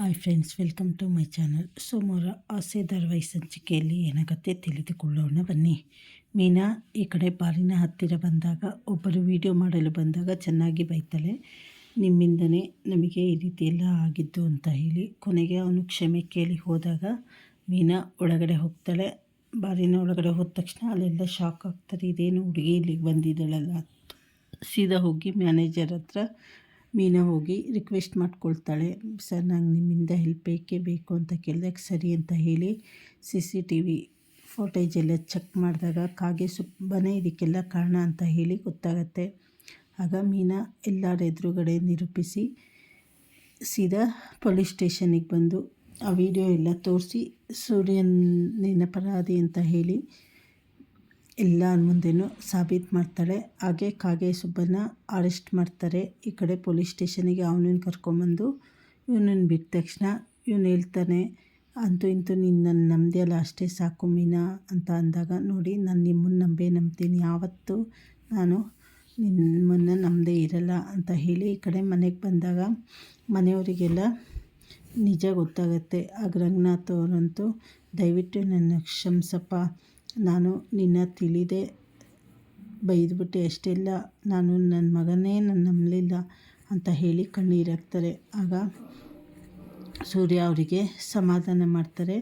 Hi friends welcome to my channel ಸೋಮವಾರ ಆಸೆ ಧಾರಾವಾಹಿ ಸಂಚಿಕೆಯಲ್ಲಿ ಏನಾಗುತ್ತೆ ತಿಳಿದುಕೊಳ್ಳೋಣ ಬನ್ನಿ ಮೀನಾ ಈ ಕಡೆ ಬಾರಿನ ಹತ್ತಿರ ಬಂದಾಗ ಒಬ್ಬರು ವಿಡಿಯೋ ಮಾಡಲು ಬಂದಾಗ ಚೆನ್ನಾಗಿ ಬೈತಾಳೆ ನಿಮ್ಮಿಂದನೇ ನಮಗೆ ಈ ರೀತಿ ಎಲ್ಲ ಆಗಿದ್ದು ಅಂತ ಹೇಳಿ ಕೊನೆಗೆ ಅವನು ಕ್ಷಮೆ ಕೇಳಿ ಹೋದಾಗ ಮೀನಾ ಒಳಗಡೆ ಹೋಗ್ತಾಳೆ ಬಾರಿನ ಒಳಗಡೆ ಹೋದ ತಕ್ಷಣ ಅಲ್ಲೆಲ್ಲ ಶಾಕ್ ಆಗ್ತಾರೆ ಇದೇನು ಹುಡುಗಿ ಇಲ್ಲಿಗೆ ಬಂದಿದ್ದಾಳಲ್ಲ ಸೀದಾ ಹೋಗಿ ಮ್ಯಾನೇಜರ್ ಹತ್ರ ಮೀನಾ ಹೋಗಿ ರಿಕ್ವೆಸ್ಟ್ ಮಾಡ್ಕೊಳ್ತಾಳೆ. ಸರ್, ನಂಗೆ ನಿಮ್ಮಿಂದ ಹೆಲ್ಪ್ ಬೇಕೇ ಬೇಕು ಅಂತ ಕೇಳಿದಾಗ ಸರಿ ಅಂತ ಹೇಳಿ C C T V footage ಎಲ್ಲ ಚೆಕ್ ಮಾಡಿದಾಗ ಕಾಗೆ ಸುಬ್ಬನೇ ಇದಕ್ಕೆಲ್ಲ ಕಾರಣ ಅಂತ ಹೇಳಿ ಗೊತ್ತಾಗತ್ತೆ. ಆಗ ಮೀನಾ ಎಲ್ಲರ ಎದುರುಗಡೆ ನಿರೂಪಿಸಿ ಸೀದಾ ಪೊಲೀಸ್ ಸ್ಟೇಷನಿಗೆ ಬಂದು ಆ ವಿಡಿಯೋ ಎಲ್ಲ ತೋರಿಸಿ, ಸೂರ್ಯನ ಅಪರಾಧಿ ಅಂತ ಹೇಳಿ ಎಲ್ಲ ಮುಂದೆನೂ ಸಾಬೀತು ಮಾಡ್ತಾಳೆ. ಹಾಗೆ ಕಾಗೆ ಸುಬ್ಬನ ಅರೆಸ್ಟ್ ಮಾಡ್ತಾರೆ. ಈ ಕಡೆ ಪೊಲೀಸ್ ಸ್ಟೇಷನಿಗೆ ಅವನನ್ನು ಕರ್ಕೊಂಬಂದು ಇವನನ್ನು ಬಿಟ್ಟ ತಕ್ಷಣ ಇವನು ಹೇಳ್ತಾನೆ, ಅಂತೂ ಇಂತೂ ನೀನು ನನ್ನ ಅಷ್ಟೇ ಸಾಕು ಮೀನಾ ಅಂತ ಅಂದಾಗ, ನೋಡಿ, ನಾನು ನಿಮ್ಮನ್ನು ನಂಬೇ ನಂಬ್ತೀನಿ. ಯಾವತ್ತೂ ನಾನು ನಿಮ್ಮನ್ನು ನಂಬದೇ ಇರಲ್ಲ ಅಂತ ಹೇಳಿ ಈ ಕಡೆ ಮನೆಗೆ ಬಂದಾಗ ಮನೆಯವರಿಗೆಲ್ಲ ನಿಜ ಗೊತ್ತಾಗತ್ತೆ. ಆಗ ರಂಗನಾಥ್ ಅವರಂತೂ, ದಯವಿಟ್ಟು ನನ್ನ ಕ್ಷಮಿಸಪ್ಪ. ನಾನು ನಿನ್ನ ತಿಳಿದೆ. ಬೈದ್ಬಿಟ್ಟು ಅಷ್ಟೆಲ್ಲ ನಾನು ನನ್ನ ಮಗನೇ ನನ್ನ ನಂಬಲಿಲ್ಲ ಅಂತ ಹೇಳಿ ಕಣ್ಣೀರಾಗ್ತಾರೆ ಆಗ ಸೂರ್ಯ ಅವರಿಗೆ ಸಮಾಧಾನ ಮಾಡ್ತಾರೆ.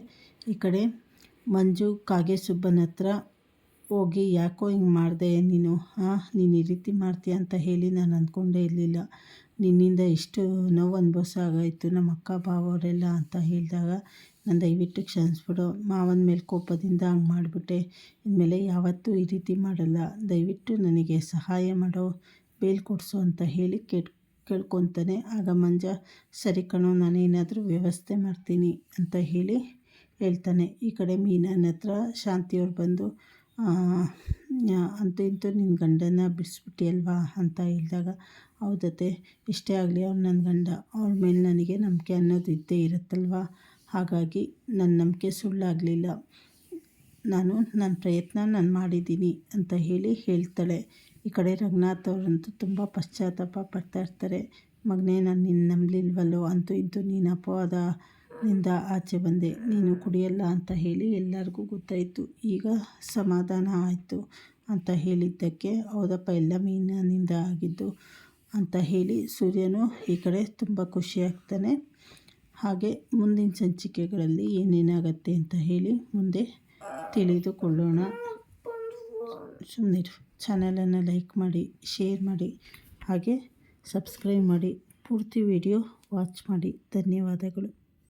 ಈ ಕಡೆ ಮಂಜು ಕಾಗೆ ಸುಬ್ಬನ ಹತ್ರ ಹೋಗಿ ಯಾಕೋ ಹಿಂಗೆ ಮಾಡಿದೆ? ನೀನು, ಹಾಂ, ನೀನು ಈ ರೀತಿ ಮಾಡ್ತೀಯ ಅಂತ ಹೇಳಿ ನಾನು ಅಂದ್ಕೊಂಡೇ ಇರಲಿಲ್ಲ. ನಿನ್ನಿಂದ ಇಷ್ಟು ನೋವು ಅನುಭವಿಸಾಗಾಯಿತು ನಮ್ಮ ಅಕ್ಕ ಬಾವವರೆಲ್ಲ ಅಂತ ಹೇಳಿದಾಗ ನಾನು ದಯವಿಟ್ಟು ಕ್ಷಮಿಸ್ಬಿಡು. ಮಾವನ ಮೇಲೆ ಕೋಪದಿಂದ ಹಂಗೆ ಮಾಡಿಬಿಟ್ಟೆ. ಇನ್ಮೇಲೆ ಯಾವತ್ತೂ ಈ ರೀತಿ ಮಾಡಲ್ಲ. ದಯವಿಟ್ಟು ನನಗೆ ಸಹಾಯ ಮಾಡೋ, ಬೇಲ್ ಕೊಡಿಸು ಅಂತ ಹೇಳಿ ಕೇಟ್ ಕೇಳ್ಕೊತಾನೆ. ಆಗ ಮಂಜ, ಸರಿ ಕಣೋ, ನಾನೇನಾದರೂ ವ್ಯವಸ್ಥೆ ಮಾಡ್ತೀನಿ ಅಂತ ಹೇಳಿ ಹೇಳ್ತಾನೆ. ಈ ಕಡೆ ಮೀನನ ಹತ್ರ ಶಾಂತಿಯವ್ರು ಬಂದು ಅಂತೂ ಇಂತೂ ನಿನ್ನ ಗಂಡನ ಬಿಡಿಸ್ಬಿಟ್ಟಿಯಲ್ವಾ ಅಂತ ಹೇಳಿದಾಗ, ಹೌದತ್ತೆ, ಇಷ್ಟೇ ಆಗಲಿ ಅವ್ನು ನನ್ನ ಗಂಡ ಅವ್ರ ಮೇಲೆ ನನಗೆ ನಂಬಿಕೆ ಅನ್ನೋದು ಇದ್ದೇ ಇರುತ್ತಲ್ವ? ಹಾಗಾಗಿ ನನ್ನ ನಂಬಿಕೆ ಸುಳ್ಳಾಗಲಿಲ್ಲ. ನಾನು ನನ್ನ ಪ್ರಯತ್ನ ನಾನು ಮಾಡಿದ್ದೀನಿ ಅಂತ ಹೇಳಿ ಹೇಳ್ತಾಳೆ. ಈ ಕಡೆ ರಂಗನಾಥ್ ಅವರಂತೂ ತುಂಬ ಪಶ್ಚಾತ್ತಾಪ ಪಡ್ತಾಯಿರ್ತಾರೆ ಮಗನೇ ನಾನು ನಿನ್ನ ನಂಬಲಿಲ್ವಲ್ಲೋ ಅಂತೂ ಇಂತೂ ನೀನು ಅಪವಾದದಿಂದ ಆಚೆ ಬಂದೆ. ನೀನು ಕುಡಿಯಲ್ಲ ಅಂತ ಹೇಳಿ ಎಲ್ಲರಿಗೂ ಗೊತ್ತಾಯಿತು. ಈಗ ಸಮಾಧಾನ ಆಯಿತು ಅಂತ ಹೇಳಿದ್ದಕ್ಕೆ, ಹೌದಪ್ಪ, ಎಲ್ಲ ಮೀನಿನಿಂದ ಆಗಿದ್ದು ಅಂತ ಹೇಳಿ ಸೂರ್ಯನು ಈ ಕಡೆ ತುಂಬ ಖುಷಿಯಾಗ್ತಾನೆ. ಹಾಗೆ ಮುಂದಿನ ಸಂಚಿಕೆಗಳಲ್ಲಿ ಏನೇನಾಗತ್ತೆ ಅಂತ ಹೇಳಿ ಮುಂದೆ ತಿಳಿದುಕೊಳ್ಳೋಣ. ಸುಮ್ಮನೆ ಚಾನಲನ್ನು ಲೈಕ್ ಮಾಡಿ, ಶೇರ್ ಮಾಡಿ, ಹಾಗೆ ಸಬ್ಸ್ಕ್ರೈಬ್ ಮಾಡಿ, ಪೂರ್ತಿ ವಿಡಿಯೋ ವಾಚ್ ಮಾಡಿ. ಧನ್ಯವಾದಗಳು.